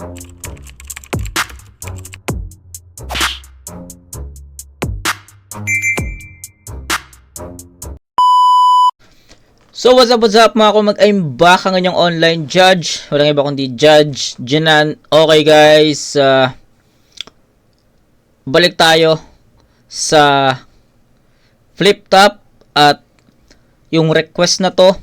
So what's up, what's up mga kumag I'm back ang inyong online judge. Walang iba kundi Judge Jinan. Okay guys, ah, balik tayo sa flip top at yung request na to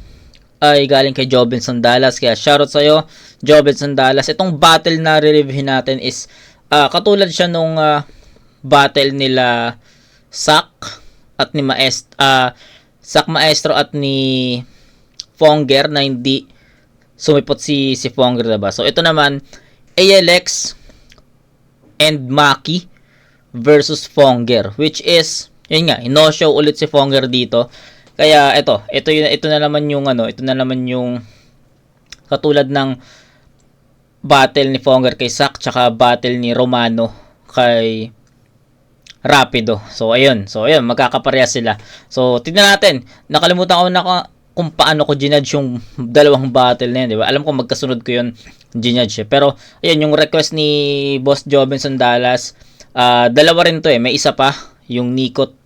ay galing kay Jobin Sandalas. Kaya shoutout sa'yo, Jobin Sandalas. Itong battle na re-review natin is ah, katulad siya nung ah, battle nila Sak at ni Maest ah Sak Maestro at ni Fonger na hindi sumipot si si Fonger diba? So ito naman ALX and Maki versus Fonger which is yun nga, no-show ulit si Fonger dito. Kaya ito, ito ito na naman yung ano, ito na naman yung katulad ng battle ni Fonger kay Sak tsaka battle ni Romano kay Rapido. So, ayun. So, ayun. Magkakaparehas sila. So, tignan natin. Nakalimutan ko na ka- kung paano ko ginudge yung dalawang battle na yun, di ba? Alam ko magkasunod ko yun ginudge eh. Pero, ayun, yung request ni Boss Jobinson Dallas, ah, dalawa rin to eh. May isa pa, yung Nikot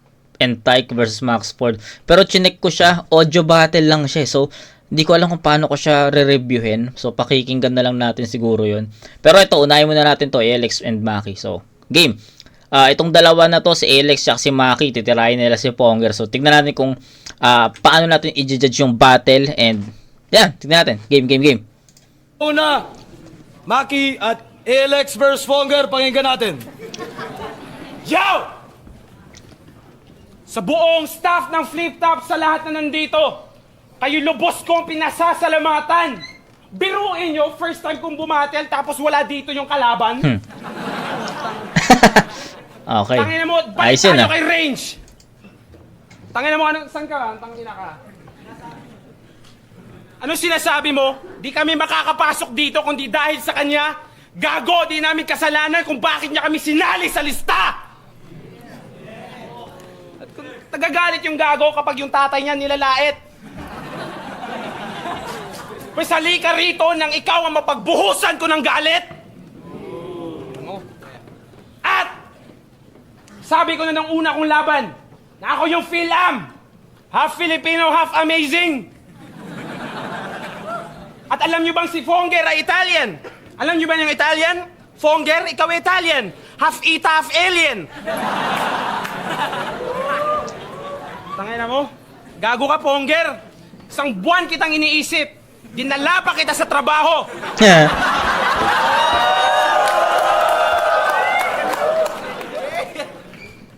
and Tyke versus Max Ford. Pero, chinek ko siya, audio battle lang siya eh. So, hindi ko alam kung paano ko siya re-reviewin. So, pakikinggan na lang natin siguro yun. Pero ito, unahin muna natin to, Alex and Maki. So, game. Ah, itong dalawa na to, si Alex at si Maki, titirahin nila si Ponger. So, tignan natin kung ah, paano natin i-judge yung battle and yan, tignan natin. Game, game, game. Una, Maki at ALX versus Fonger, pakinggan natin. Yo! Sa buong staff ng Flip Top sa lahat na nandito, kayo lubos kong pinasasalamatan. Biruin nyo, first time kong bumatel tapos wala dito yung kalaban. okay. Tangina mo, balik Ayos yun tayo ah. kay range. Tangina mo, ano, saan ka? Tangina ka. Ano sinasabi mo? Di kami makakapasok dito kundi dahil sa kanya. Gago, di namin kasalanan kung bakit niya kami sinali sa lista! Tagagalit yung gago kapag yung tatay niya nilalait. Pues halika rito nang ikaw ang mapagbuhusan ko ng galit! At sabi ko na nung una kong laban na ako yung Phil Am. Half Filipino, half amazing. At alam nyo bang si Fonger ay Italian? Alam nyo ba yung Italian? Fonger, ikaw ay Italian. Half Ita, half alien. Tangina mo. Gago ka, Fonger. Isang buwan kitang iniisip. Dinala pa kita sa trabaho.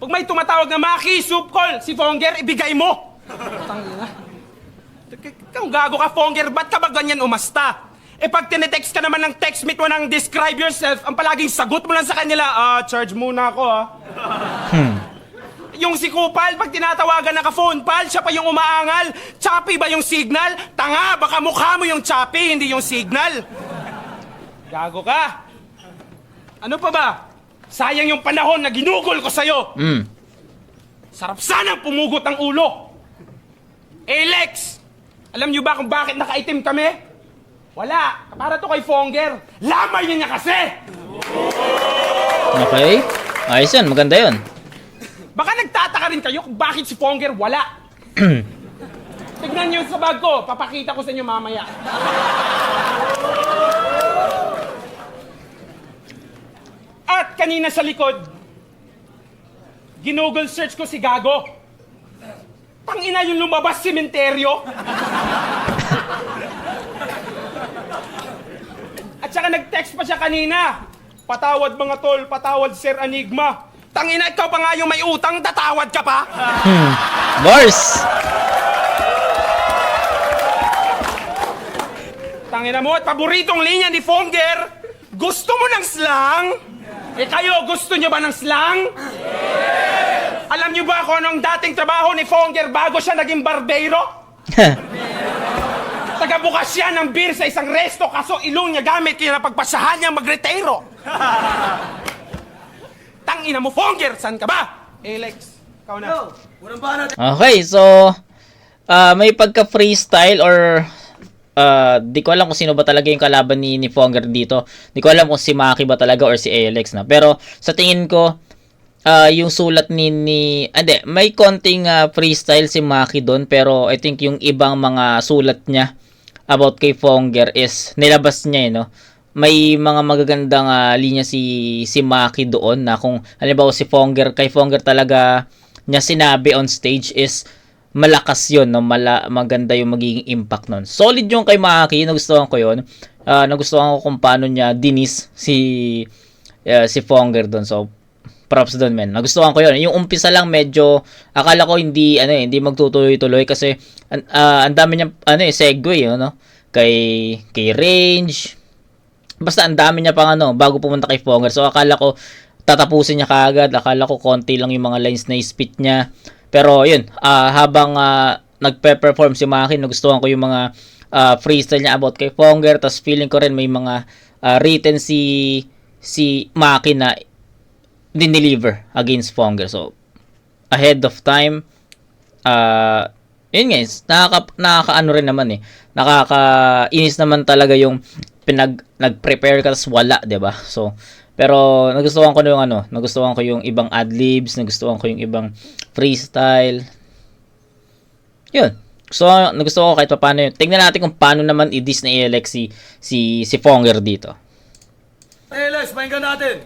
Pag may tumatawag na Maki, soup call, si Fonger, ibigay mo. Tangina. Kung gago ka, Fonger, ba't ka ba ganyan umasta? Eh pag tinetext ka naman ng textmate mo ng describe yourself, ang palaging sagot mo lang sa kanila, ah, charge muna ako ah. Yung si Kupal, pag tinatawagan naka-phone pal, siya pa yung umaangal. Choppy ba yung signal? Tanga, baka mukha mo yung choppy, hindi yung signal. Gago ka. Ano pa ba? Sayang yung panahon na ginugol ko sa'yo. Mm. Sarap sanang pumugot ang ulo. Alex! Alam niyo ba kung bakit nakaitim kami? Wala. Para to kay Fonger. Lamay niya niya kasi! Okay. Ayos yan, maganda yun. Baka nagtataka rin kayo kung bakit si Fonger wala. Tignan niyo sa bag ko. Papakita ko sa inyo mamaya. At kanina sa likod, ginugol search ko si Gago. Tangina yung lumabas sementeryo. At saka nag-text pa siya kanina. Patawad mga tol, patawad Sir Enigma. Tangina, ikaw pa nga yung may utang, tatawad ka pa? Bars! Tangina mo, at paboritong linya ni Fonger, gusto mo ng slang? Eh kayo, gusto nyo ba ng slang? Alam nyo ba kung anong dating trabaho ni Fonger bago siya naging barbero? Tagabukas siya ng beer sa isang resto kaso ilong niya gamit kaya napagpasahan niya magretero. Tangina mo, Fonger! San ka ba? Alex, ikaw na. Unang bahan natin. okay, so ah, may pagka-freestyle or ah, di ko alam kung sino ba talaga yung kalaban ni, ni Fonger dito. Di ko alam kung si Maki ba talaga or si ALX na. Pero sa tingin ko, ah, yung sulat ni, ni ande, may konting ah, freestyle si Maki doon. Pero I think yung ibang mga sulat niya about kay Fonger is nilabas niya eh, no? May mga magagandang ah, linya si, si Maki doon na kung halimbawa si Fonger, kay Fonger talaga niya sinabi on stage is malakas yon no? Mala, maganda yung magiging impact nun. Solid yung kay Maki nagustuhan ko yon Ah, nagustuhan ko kung paano niya dinis si ah, si Fonger doon. So props doon men. Nagustuhan ko yon yung umpisa lang medyo akala ko hindi ano eh, hindi magtutuloy-tuloy kasi ah, ang dami niya ano eh segue eh, no kay kay range basta ang dami niya pang ano bago pumunta kay Fonger. So akala ko tatapusin niya kaagad. Akala ko konti lang yung mga lines na spit niya. Pero yun ah, habang ah, nagpe-perform si Maki nagustuhan ko yung mga ah, freestyle niya about kay Fonger. Tapos feeling ko rin may mga ah, written si si Maki na dineliver against Fonger. So ahead of time ah yun guys, nakaka, nakakaano rin naman eh. Nakakainis naman talaga yung pinag nag-prepare ka tapos wala, 'di ba? So, pero nagustuhan ko na yung ano, nagustuhan ko yung ibang ad-libs, nagustuhan ko yung ibang freestyle. Yun. So, nagustuhan ko kahit paano yun. Tingnan natin kung paano naman i-diss na ALX si, si, si Fonger dito. ALX, pakinggan natin.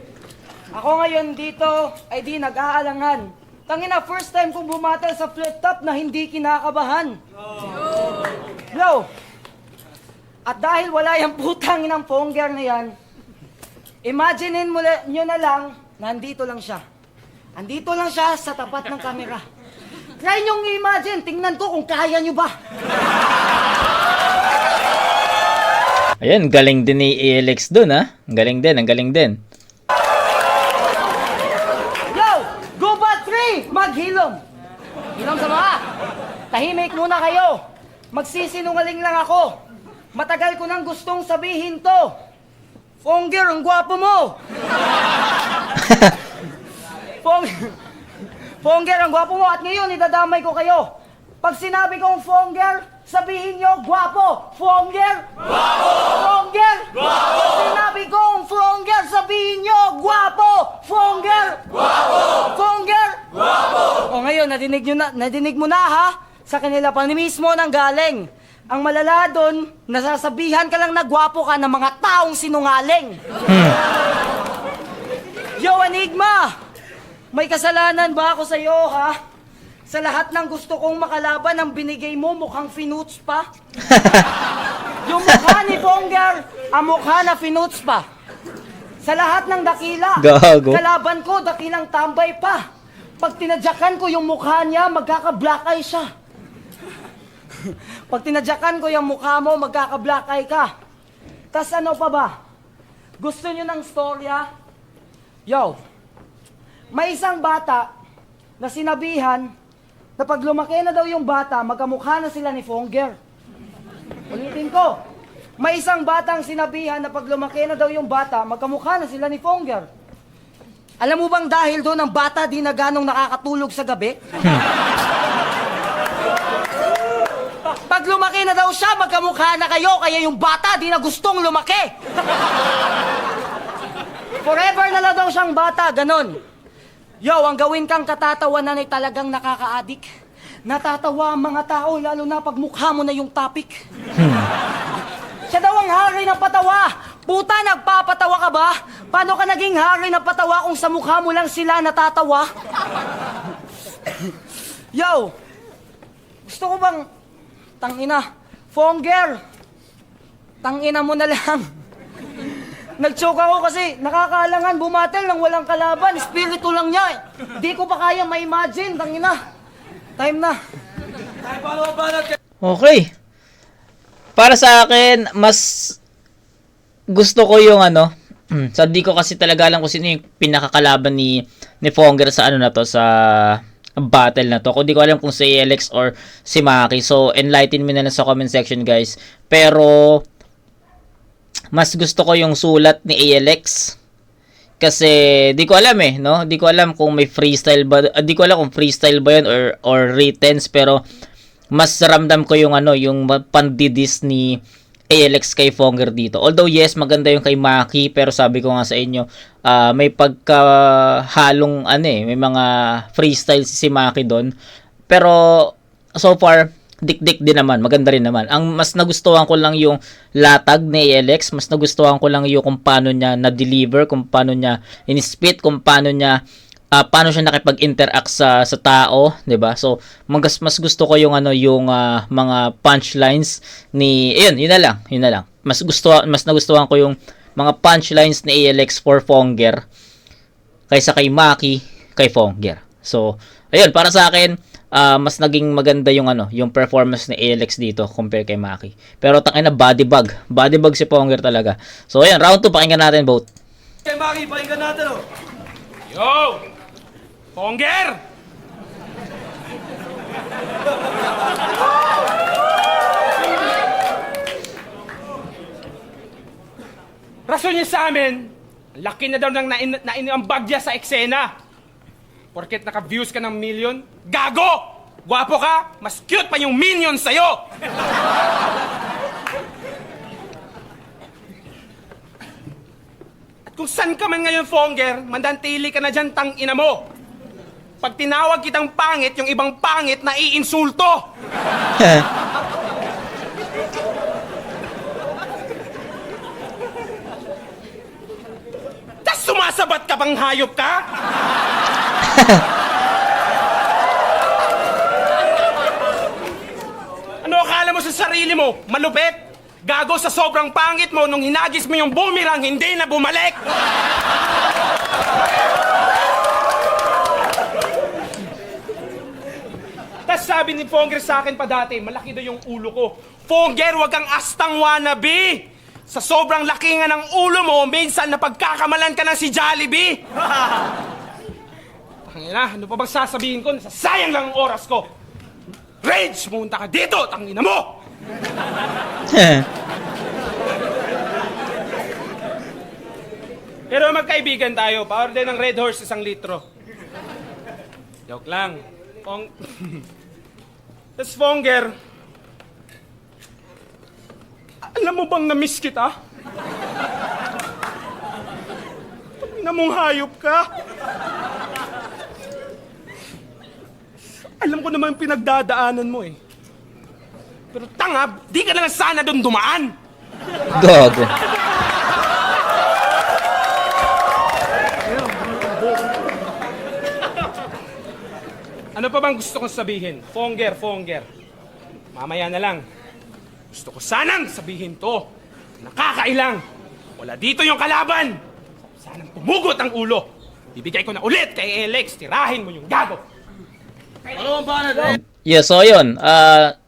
Ako ngayon dito ay di nag-aalangan. Tangina, first time kong bumatal sa flip top na hindi kinakabahan. Yo! At dahil wala yung putang ng ponger na yan, imaginein mo nyo na lang, nandito lang siya. Andito lang siya sa tapat ng kamera. Try nyong i-imagine, tingnan ko kung kaya nyo ba. Ayan, galing din ni ALX dun ha. Ang Galing din, ang galing din. Yo! Go ba 3! Maghilom! Hilom sa mga! Tahimik muna kayo! Magsisinungaling lang ako! Matagal ko nang gustong sabihin to! Fonger, ang gwapo mo! Fong... Fonger, ang gwapo mo at ngayon idadamay ko kayo! Pag sinabi kong Fonger, sabihin nyo, gwapo! Fonger! Gwapo! Fonger! Gwapo! Sinabi kong Fonger, sabihin nyo, gwapo! Fonger! Fonger! O ngayon, nadinig, nyo na, nadinig mo na ha? Sa kanila pa ni mismo nang galing. Ang malala doon, nasasabihan ka lang na gwapo ka ng mga taong sinungaling. Yo, Enigma! May kasalanan ba ako sa'yo, ha? Sa lahat ng gusto kong makalaban, ang binigay mo mukhang finuts pa? Yung mukha ni Fonger, ang mukha na finuts pa. Sa lahat ng dakila, Gago. kalaban ko, dakilang tambay pa. Pag tinadyakan ko yung mukha niya, magkaka-black eye siya. Pag tinadyakan ko yung mukha mo, magkaka-black eye ka. Tas ano pa ba? Gusto niyo ng storya? Yo, may isang bata na sinabihan na pag lumaki na daw yung bata, magkamukha na sila ni Fonger. Ulitin ko. May isang batang sinabihan na pag lumaki na daw yung bata, magkamukha na sila ni Fonger. Alam mo bang dahil doon ang bata di na ganong nakakatulog sa gabi? Pag lumaki na daw siya, magkamukha na kayo, kaya yung bata di na gustong lumaki. Forever na lang daw siyang bata, ganon. Yo, ang gawin kang katatawanan ay talagang nakaka-addict. Natatawa ang mga tao, lalo na pag mukha mo na yung topic. Siya daw ang hari ng patawa. Puta, nagpapatawa ka ba? Paano ka naging hari ng patawa kung sa mukha mo lang sila natatawa? Yo! Gusto ko bang... Tangina. Fonger! Tangina mo na lang. Nag-choke ako kasi nakakaalangan bumatel ng walang kalaban. Espiritu lang niya. eh. Di ko pa kaya ma-imagine. Tangina. Time na. Okay. Para sa akin, mas gusto ko yung ano, sa di ko kasi talaga alam kung sino yung pinakakalaban ni ni Fonger sa ano na to sa battle na to. Kung di ko alam kung si Alex or si Maki. So, enlighten me na lang sa comment section, guys. Pero mas gusto ko yung sulat ni ALX kasi di ko alam eh, no? Di ko alam kung may freestyle ba, ah, di ko alam kung freestyle ba 'yun or or writtens pero mas ramdam ko yung ano, yung pandidis ni ALX kay Fonger dito. Although yes, maganda yung kay Maki, pero sabi ko nga sa inyo, ah, may pagkahalong ano eh, may mga freestyle si Maki doon. Pero so far, dik-dik din naman, maganda rin naman. Ang mas nagustuhan ko lang yung latag ni ALX, mas nagustuhan ko lang yung kung paano niya na-deliver, kung paano niya in-spit, kung paano niya ah, paano siya nakipag-interact sa sa tao, 'di ba? So, mas mas gusto ko yung ano yung ah, mga punchlines ni ayun, yun na lang, yun na lang. Mas gusto mas nagustuhan ko yung mga punchlines ni ALX for Fonger kaysa kay Maki kay Fonger. So, ayun, para sa akin, ah, mas naging maganda yung ano, yung performance ni ALX dito compare kay Maki. Pero tangina body bag. Body bag si Fonger talaga. So, ayun, round 2 pakinggan natin both. Kay Maki, pakinggan natin oh. Yo! Fonger! Rason niya sa amin, laki na daw ng nain, nainambag niya sa eksena. Porket naka-views ka ng million, gago! Gwapo ka, mas cute pa yung minion sa'yo! At kung saan ka man ngayon, Fonger, mandantili ka na dyan, tang ina mo. Pag tinawag kitang pangit, yung ibang pangit na iinsulto. Tas sumasabat ka bang hayop ka? ano akala mo sa sarili mo? Malupit? Gago sa sobrang pangit mo nung hinagis mo yung boomerang, hindi na bumalik! sabi ni Fonger sa akin pa dati, malaki daw yung ulo ko. Fonger, wag kang astang wannabe! Sa sobrang laki nga ng ulo mo, minsan napagkakamalan ka ng si Jollibee! Tangina, ano pa bang sasabihin ko? Nasasayang lang ang oras ko! Rage! Pumunta ka dito! Tangina mo! Pero magkaibigan tayo. Pa-order ng Red Horse isang litro. Joke lang. Pong... Tapos Fonger, alam mo bang na-miss kita? Na hayop ka? Alam ko naman pinagdadaanan mo eh. Pero tanga, di ka na lang sana doon dumaan. Gogo. Ano pa bang gusto kong sabihin? Fonger, Fonger. Mamaya na lang. Gusto ko sanang sabihin to. Nakakailang. Wala dito yung kalaban. Sanang pumugot ang ulo. Bibigay ko na ulit kay Alex. Tirahin mo yung gago. Ano ang banat? Yeah, so yun. Ah,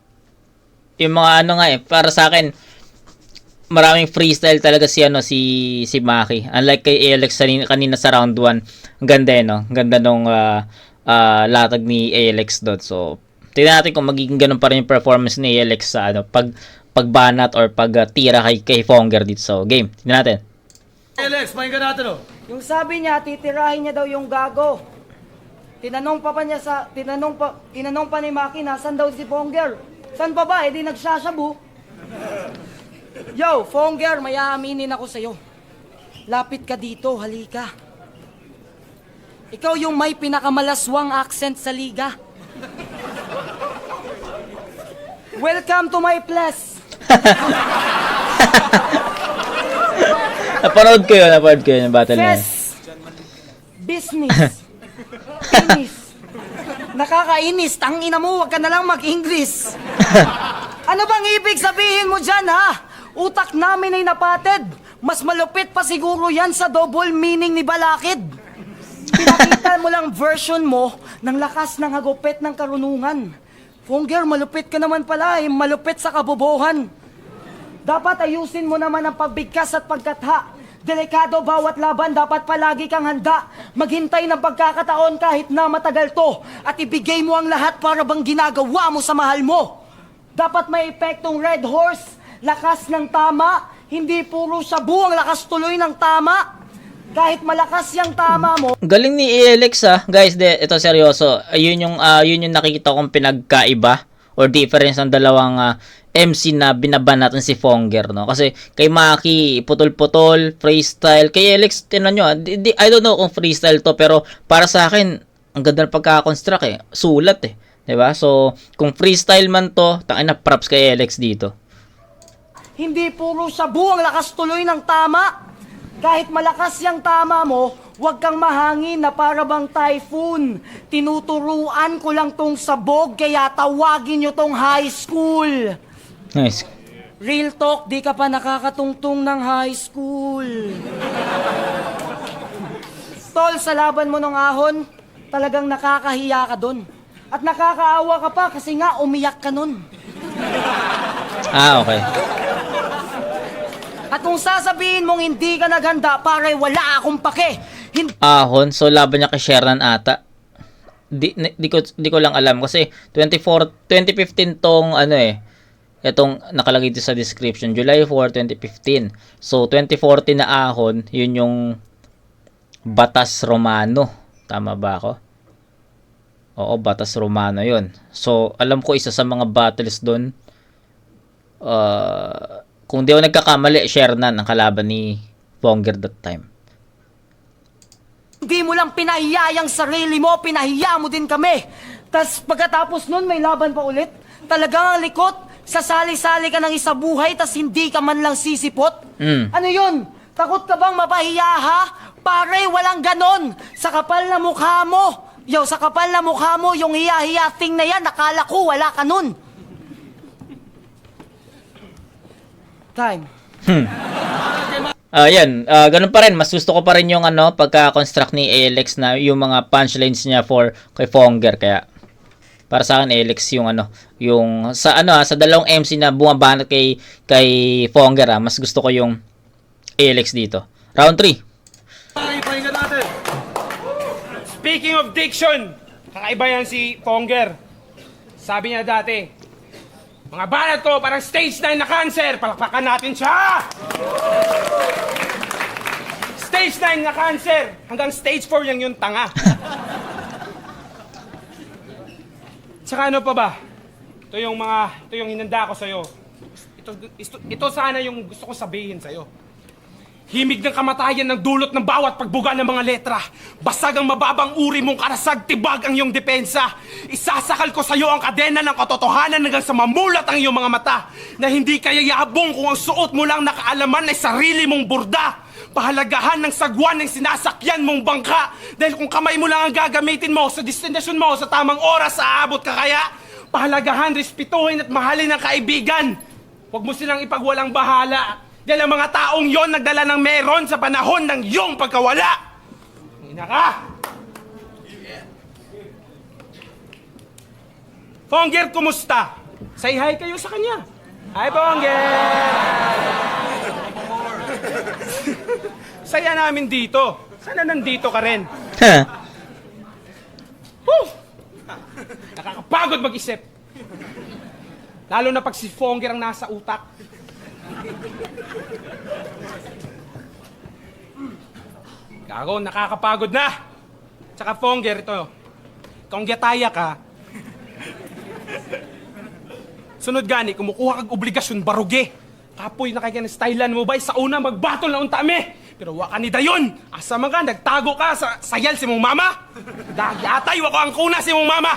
yung mga ano nga eh, para sa akin, maraming freestyle talaga si ano si si Maki. Unlike kay Alex kanina, kanina sa round 1, ang ganda eh, no? Ang ganda nung ah, ah, latag ni Alex doon. So, tingnan natin kung magiging ganun pa rin yung performance ni Alex sa ano, pag pagbanat or pag ah, tira kay kay Fonger dito. So, game. Tingnan natin. Alex, pakinggan natin oh. Yung sabi niya, titirahin niya daw yung gago. Tinanong pa pa niya sa, tinanong pa, tinanong pa ni Maki, nasan daw si Fonger? San pa ba? Eh di nagsasabu. Yo, Fonger, may aaminin ako sa'yo. Lapit ka dito, halika. Ikaw yung may pinakamalaswang accent sa liga. Welcome to my place. Napanood ko yun, napanood ko yun yung battle na yun. Business. Inis. Nakakainis. Tangina mo, wag ka na lang mag-English. ano bang ibig sabihin mo dyan, ha? Utak namin ay napatid. Mas malupit pa siguro yan sa double meaning ni Balakid. Pinakita mo lang version mo ng lakas ng hagupit ng karunungan. Fonger, malupit ka naman pala, eh. malupit sa kabobohan. Dapat ayusin mo naman ang pagbigkas at pagkatha. Delikado bawat laban, dapat palagi kang handa. Maghintay ng pagkakataon kahit na matagal to. At ibigay mo ang lahat para bang ginagawa mo sa mahal mo. Dapat may epektong red horse, lakas ng tama. Hindi puro sabu ang lakas tuloy ng tama. Kahit malakas yung tama mo, Galing ni Alex ah. Guys, de, ito seryoso. Ayun yung ah, yun yung nakikita kong pinagkaiba or difference ng dalawang ah, MC na binaban natin si Fonger, no? Kasi kay Maki, putol-putol, freestyle. Kay Alex, tinan nyo, ah, di, di- I don't know kung freestyle to, pero para sa akin, ang ganda ng pagkakakonstruct eh. Sulat eh. 'Di ba So, kung freestyle man to, tangin na props kay Alex dito. Hindi puro sabu ang lakas tuloy ng tama. Kahit malakas yung tama mo, huwag kang mahangin na para bang typhoon. Tinuturuan ko lang tong sabog, kaya tawagin nyo tong high school. Nice. Real talk, di ka pa nakakatungtong ng high school. Tol, sa laban mo ng ahon, talagang nakakahiya ka dun. At nakakaawa ka pa kasi nga umiyak ka nun. Ah, okay. At kung sasabihin mong hindi ka naghanda, pare wala akong pake. Hindi Ahon, so laban niya kay Shernan ata. Di, di, ko, di ko lang alam kasi 24, 2015 tong ano eh. Itong nakalagay dito sa description. July 4, 2015. So, 2014 na ahon, yun yung Batas Romano. Tama ba ako? Oo, Batas Romano yun. So, alam ko isa sa mga battles doon. Uh, kung di ako nagkakamali, Shernan ang kalaban ni Bonger that time. Hindi mo lang pinahiya yung sarili mo, pinahiya mo din kami. Tapos pagkatapos nun, may laban pa ulit. Talagang ang likot, sasali-sali ka ng isa buhay, tas hindi ka man lang sisipot. Mm. Ano yun? Takot ka bang mapahiya ha? Pare, walang ganon. Sa kapal na mukha mo. Yo, sa kapal na mukha mo, yung hiya-hiya thing na yan, nakala ko wala ka nun. Time. Ah, yan. Ah, ganun pa rin. Mas gusto ko pa rin yung ano, pagka-construct ni Alex na yung mga punchlines niya for kay Fonger. Kaya, para sa akin, Alex yung ano, yung sa ano ah, sa dalawang MC na bumabanat kay kay Fonger ah, mas gusto ko yung Alex dito. Round 3. Pakinggan natin. Speaking of diction, kakaiba yan si Fonger. Sabi niya dati, mga banat ko parang stage 9 na cancer, palakpakan natin siya! Stage 9 na cancer, hanggang stage 4 lang yung tanga. Tsaka ano pa ba? Ito yung mga, ito yung hinanda ko sa'yo. Ito, ito, ito sana yung gusto ko sabihin sa'yo. Himig ng kamatayan ng dulot ng bawat pagbuga ng mga letra. Basag ang mababang uri mong karasag, tibag ang iyong depensa. Isasakal ko sa iyo ang kadena ng katotohanan hanggang sa mamulat ang iyong mga mata. Na hindi kaya yabong kung ang suot mo lang nakaalaman ay sarili mong burda. Pahalagahan ng sagwan ng sinasakyan mong bangka. Dahil kung kamay mo lang ang gagamitin mo sa destinasyon mo sa tamang oras, aabot ka kaya. Pahalagahan, respetuhin at mahalin ang kaibigan. Huwag mo silang ipagwalang bahala. Dahil ang mga taong yon nagdala ng meron sa panahon ng iyong pagkawala. Ina ka! Fonger, kumusta? Say hi kayo sa kanya. Hi, Fonger! Saya namin dito. Sana nandito ka rin. Whew! Nakakapagod mag-isip. Lalo na pag si Fonger ang nasa utak. Gago, nakakapagod na. Tsaka Fonger, ito. Kung gyataya ka, sunod gani, kumukuha kag obligasyon baruge. Kapoy na kaya stylean mo ba sa una magbatol na untami. Pero waka ni dayon. Asa man ka, nagtago ka sa sayal si mong mama. Dahil atay, wako ang kuna si mong mama.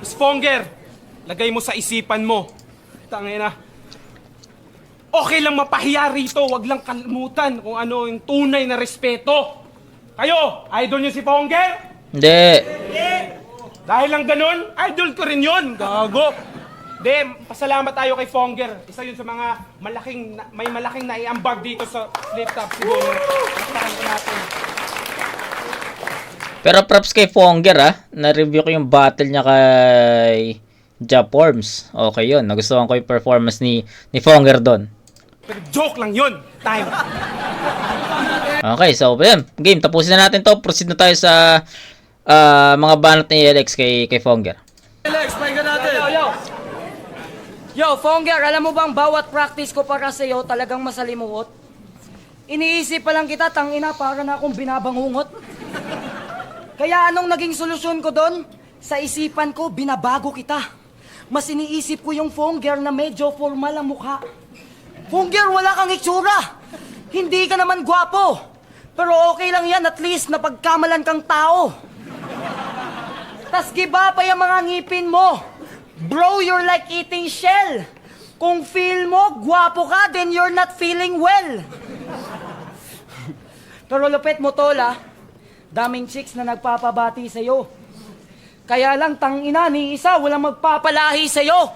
Miss Fonger, lagay mo sa isipan mo. Tangin na. Okay lang mapahiya rito, wag lang kalimutan kung ano yung tunay na respeto. Kayo, idol niyo si Fonger? Hindi. Dahil lang ganun, idol ko rin yun. Gago. De, pasalamat tayo kay Fonger. Isa yun sa mga malaking, na- may malaking naiambag dito sa flip top siguro. Pakitakan ko natin. Pero props kay Fonger ah. Na-review ko yung battle niya kay Japorms. Okay yun. Nagustuhan ko yung performance ni, ni Fonger doon. Pero joke lang yun. Time. Okay, so yan. Game, tapusin na natin to. Proceed na tayo sa ah, mga banat ni Alex kay, kay Fonger. Alex, pakinggan natin. Yo, yo. Yo, Fonger, alam mo bang bawat practice ko para sa iyo talagang masalimuot? Iniisip pa lang kita, tangina, para na akong binabangungot. Kaya anong naging solusyon ko doon? Sa isipan ko, binabago kita. Mas iniisip ko yung Fonger na medyo formal ang mukha. Fonger, wala kang itsura. Hindi ka naman gwapo. Pero okay lang yan, at least napagkamalan kang tao. Tas giba pa yung mga ngipin mo. Bro, you're like eating shell. Kung feel mo, gwapo ka, then you're not feeling well. Pero lupit mo, Tola. Daming chicks na nagpapabati sa'yo. Kaya lang, tangina ni isa, walang magpapalahi sa'yo.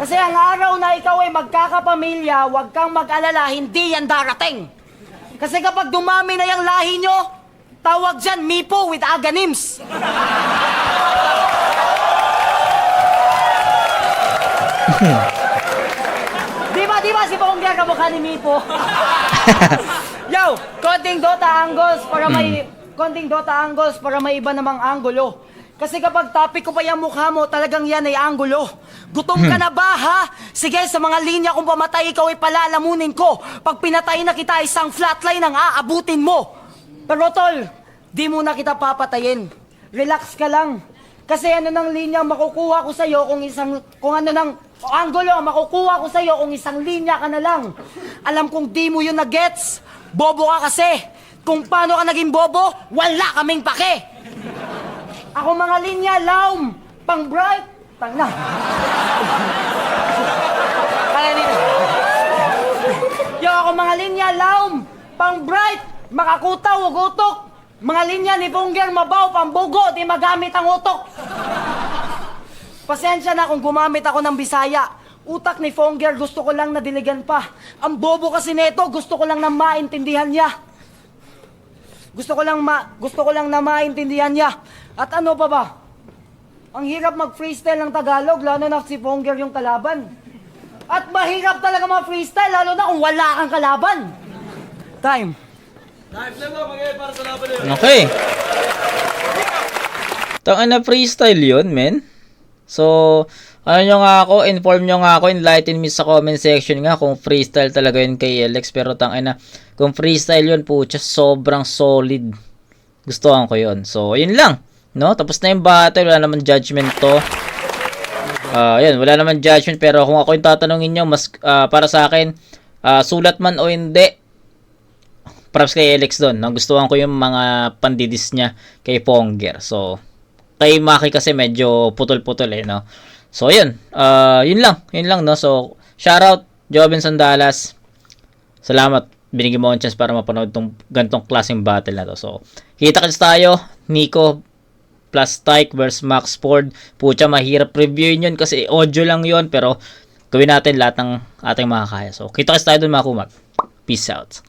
Kasi ang araw na ikaw ay magkakapamilya, huwag kang mag-alala, hindi yan darating. Kasi kapag dumami na yung lahi nyo, tawag dyan, Mipo with Aganims. di ba, di ba si Bongga kamukha ni Mipo? Yo, konting Dota angles para may konting Dota angles para may iba namang anggulo. Kasi kapag topic ko pa yung mukha mo, talagang yan ay anggulo. Gutom ka na ba, ha? Sige, sa mga linya kung pamatay ikaw ay palalamunin ko. Pag pinatay na kita, isang flatline ang aabutin mo. Pero tol, di mo na kita papatayin. Relax ka lang. Kasi ano ng linya makukuha ko sa'yo kung isang, kung ano ng anggulo ang makukuha ko sa'yo kung isang linya ka na lang. Alam kong di mo yun na gets. Bobo ka kasi. Kung paano ka naging bobo, wala kaming pake. Ako mga linya, laum, pang bright, tang na. Kaya dito. Yo, ako mga linya, laum, pang bright, makakutaw, ugutok. Mga linya ni Bungger, mabaw, pambugo, di magamit ang utok. Pasensya na kung gumamit ako ng Bisaya. Utak ni Fonger, gusto ko lang nadiligan pa. Ang bobo kasi neto, gusto ko lang na maintindihan niya. Gusto ko lang ma gusto ko lang na maintindihan niya. At ano pa ba? Ang hirap mag-freestyle ng Tagalog, lalo na si Fonger yung kalaban. At mahirap talaga mag-freestyle, lalo na kung wala kang kalaban. Time. Okay. Tanga na freestyle yun, men. So, ano nyo nga ako, inform nyo nga ako, enlighten me sa comment section nga kung freestyle talaga yun kay Alex. Pero tanga na, kung freestyle yun, pucha, sobrang solid. Gustuhan ko yun. So, yun lang. No? Tapos na yung battle, wala naman judgment to. Ah, yun, wala naman judgment pero kung ako yung tatanungin nyo, mas ah, para sa akin, ah, sulat man o hindi, props kay Alex doon. Nagustuhan ko yung mga pandidis niya kay Ponger. So, kay Maki kasi medyo putol-putol eh, no? So, yun. Ah, yun lang. Yun lang, no? So, shoutout, Jovinson Dallas. Salamat. Binigyan mo akong chance para mapanood tong gantong klaseng battle na to. So, kita kits tayo. Nico plus Tyke versus Max Ford. Pucha, mahirap reviewin yun kasi audio lang yun. Pero, gawin natin lahat ng ating makakaya. So, kita kits tayo dun mga kumag. Peace out.